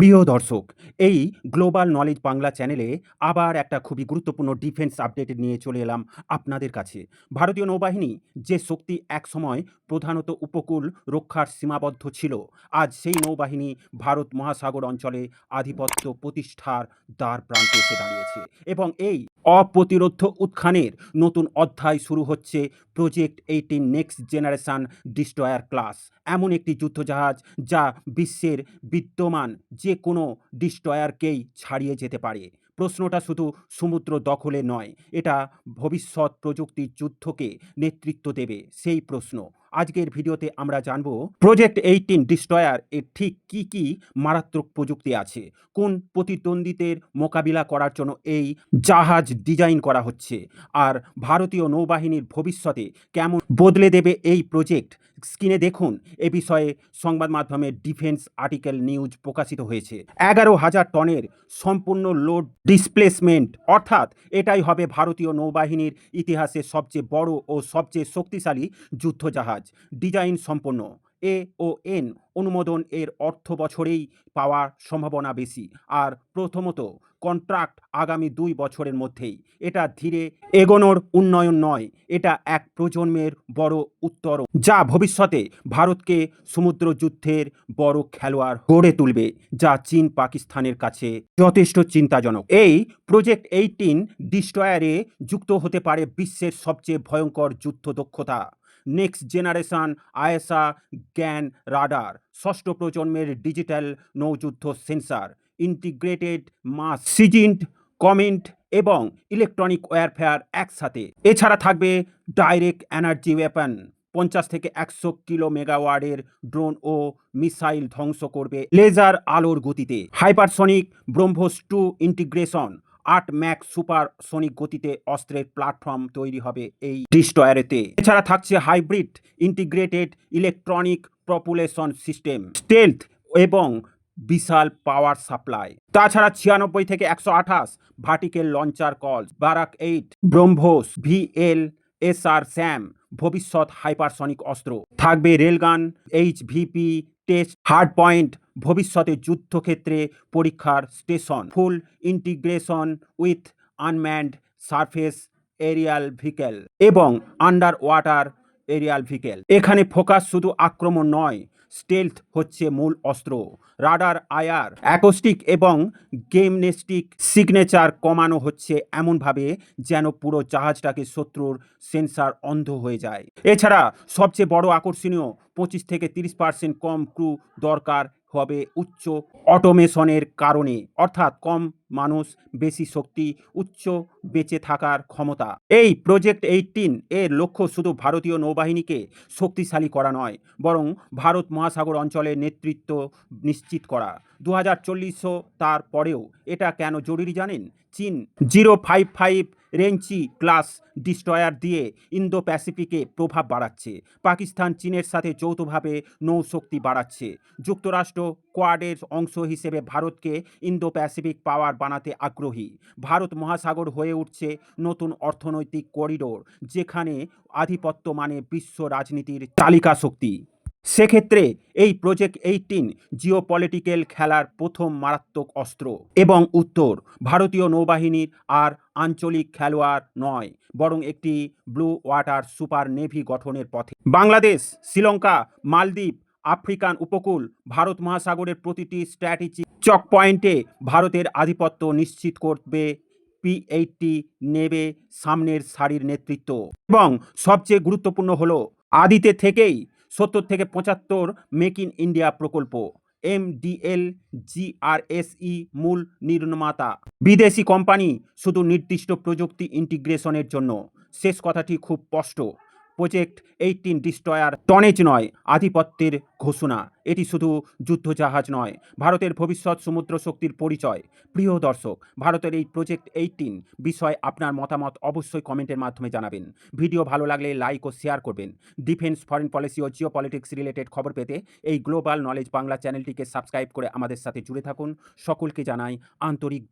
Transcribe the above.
প্রিয় দর্শক এই গ্লোবাল নলেজ বাংলা চ্যানেলে আবার একটা খুবই গুরুত্বপূর্ণ ডিফেন্স আপডেট নিয়ে চলে এলাম আপনাদের কাছে। ভারতীয় নৌবাহিনী যে শক্তি একসময় প্রধানত উপকূল রক্ষার সীমাবদ্ধ ছিল, আজ সেই নৌবাহিনী ভারত মহাসাগর অঞ্চলে আধিপত্য প্রতিষ্ঠার দ্বার প্রান্তে এসে দাঁড়িয়েছে এবং এই অপ্রতিরোধ উত্থানের নতুন অধ্যায় শুরু হচ্ছে project eighteen next generation destroyer class এমন একটি যুদ্ধজাহাজ যা বিশ্বের বিদ্যমান যে কোনো ডিস্ট্রয়ারকেই ছাড়িয়ে যেতে পারে। প্রশ্নটা শুধু সমুদ্র দখলে নয়, এটা ভবিষ্যৎ প্রযুক্তির যুদ্ধকে নেতৃত্ব দেবে, সেই প্রশ্ন। আজকের ভিডিওতে আমরা জানব প্রজেক্ট এইটিন ডিস্ট্রয়ার এর ঠিক কি কি মারাত্মক প্রযুক্তি আছে, কোন প্রতিদ্বন্দ্বীদের মোকাবিলা করার জন্য এই জাহাজ ডিজাইন করা হচ্ছে, আর ভারতীয় নৌবাহিনীর ভবিষ্যতে কেমন বদলে দেবে এই প্রজেক্ট, স্ক্রিনে দেখুন এ বিষয়ে সংবাদ মাধ্যমে ডিফেন্স আর্টিকেল নিউজ প্রকাশিত হয়েছে। এগারো হাজার টনের সম্পূর্ণ লোড ডিসপ্লেসমেন্ট, অর্থাৎ এটাই হবে ভারতীয় নৌবাহিনীর ইতিহাসে সবচেয়ে বড় ও সবচেয়ে শক্তিশালী যুদ্ধজাহাজ ডিজাইন সম্পন্ন। এ ও এন অনুমোদন এর অর্থ বছরেই পাওয়ার সম্ভাবনা বেশি। আর প্রথমত, কন্ট্রাক্ট আগামী দুই বছরের মধ্যেই। এটা ধীরে এগোনোর উন্নয়ন নয়, এটা এক প্রজন্মের বড় উত্তর যা ভবিষ্যতে ভারতকে সমুদ্র যুদ্ধের বড় খেলোয়াড় গড়ে তুলবে, যা চীন পাকিস্তানের কাছে যথেষ্ট চিন্তাজনক। এই প্রজেক্ট এইটিন ডিস্ট্রয়ারে যুক্ত হতে পারে বিশ্বের সবচেয়ে ভয়ঙ্কর যুদ্ধ দক্ষতা। নেক্সট জেনারেশন আয়েসা জ্ঞান রাডার, ষষ্ঠ প্রজন্মের digital নৌযুদ্ধ sensor, integrated mast sigint, comint এবং ইলেকট্রনিক ওয়ারফেয়ার একসাথে। এছাড়া থাকবে ডাইরেক্ট এনার্জি ওয়েপন, পঞ্চাশ থেকে একশো কিলো মেগাওয়ার্ডের ড্রোন ও মিসাইল ধ্বংস করবে লেজার আলোর গতিতে। হাইপারসনিক ব্রহ্মোস টু ইন্টিগ্রেশন আট ম্যাক সুপার সনিক গতিতে অস্ত্রের প্ল্যাটফর্ম তৈরি হবে এই ডিস্ট্রয়ারেতে। এছাড়া থাকছে hybrid integrated electronic propulsion system, stealth এবং বিশাল পাওয়ার সাপ্লাই। তাছাড়া ছিয়ানব্বই থেকে একশো আঠাশ vertical launcher call, Barak eight, BrahMos, VL S R SAM, ভবিষ্যৎ হাইপারসনিক অস্ত্র। থাকবে railgun, H VP test hard point ভবিষ্যতে যুদ্ধক্ষেত্রে পরীক্ষার station full integration with unmanned surface aerial vehicle এবং আন্ডার ওয়াটার এরিয়াল ভিকেল এখানে ফোকাস শুধু আক্রমণ নয় স্টেলথ হচ্ছে মূল অস্ত্র, রাডার, আয়ার, অ্যাকোস্টিক এবং গেমনেস্টিক সিগনেচার কমানো হচ্ছে এমনভাবে যেন পুরো জাহাজটাকে শত্রুর সেন্সার অন্ধ হয়ে যায়। এছাড়া সবচেয়ে বড় আকর্ষণীয় পঁচিশ থেকে তিরিশ পার্সেন্ট কম ক্রু দরকার হবে উচ্চ অটোমেশনের কারণে, অর্থাৎ কম মানুষ, বেশি শক্তি, উচ্চ বেঁচে থাকার ক্ষমতা। এই প্রজেক্ট এইটিন এর লক্ষ্য শুধু ভারতীয় নৌবাহিনীকে শক্তিশালী করা নয়, বরং ভারত মহাসাগর অঞ্চলের নেতৃত্ব নিশ্চিত করা। দু হাজার তার পরেও এটা কেন জরুরি জানেন? চীন zero five five Renhai class destroyer দিয়ে ইন্দো প্যাসিফিকে প্রভাব বাড়াচ্ছে। পাকিস্তান চীনের সাথে যৌথভাবে নৌশক্তি বাড়াচ্ছে। যুক্তরাষ্ট্র কোয়াডের অংশ হিসেবে ভারতকে ইন্দো প্যাসিফিক পাওয়ার বানাতে আগ্রহী। ভারত মহাসাগর হয়ে উঠছে নতুন অর্থনৈতিক করিডোর, যেখানে আধিপত্য মানে বিশ্ব রাজনীতির তালিকা শক্তি। সেক্ষেত্রে এই প্রজেক্ট এইটিন জিওপলিটিক্যাল খেলার প্রথম মারাত্মক অস্ত্র এবং উত্তর। ভারতীয় নৌবাহিনীর আর আঞ্চলিক খেলোয়াড় নয়, বরং একটি ব্লু ওয়াটার সুপার নেভি গঠনের পথে। বাংলাদেশ, শ্রীলঙ্কা, মালদ্বীপ, আফ্রিকান উপকূল, ভারত মহাসাগরের প্রতিটি স্ট্র্যাটেজি চক পয়েন্টে ভারতের আধিপত্য নিশ্চিত করবে পি এইটটি নেবে সামনের সারির নেতৃত্ব। এবং সবচেয়ে গুরুত্বপূর্ণ হলো, আদিতে থেকেই সত্তর থেকে পঁচাত্তর মেক ইন ইন্ডিয়া প্রকল্প। এমডিএল জিআরএসই মূল নির্মাতা। বিদেশি কোম্পানি শুধু নির্দিষ্ট প্রযুক্তি ইন্টিগ্রেশনের জন্য। শেষ কথাটি খুব স্পষ্ট। প্রজেক্ট এইটিন ডিস্ট্রয়ার টনেজ নয়, আধিপত্যের ঘোষণা। এটি শুধু যুদ্ধজাহাজ নয়, ভারতের ভবিষ্যৎ সমুদ্র শক্তির পরিচয়। প্রিয় দর্শক, ভারতের এই প্রজেক্ট এইটিন বিষয়ে আপনার মতামত অবশ্যই কমেন্টের মাধ্যমে জানাবেন। ভিডিও ভালো লাগলে লাইক ও শেয়ার করবেন। ডিফেন্স, ফরেন পলিসি ও জিও পলিটিক্স রিলেটেড খবর পেতে এই গ্লোবাল নলেজ বাংলা চ্যানেলটিকে সাবস্ক্রাইব করে আমাদের সাথে জুড়ে থাকুন। সকলকে জানাই আন্তরিক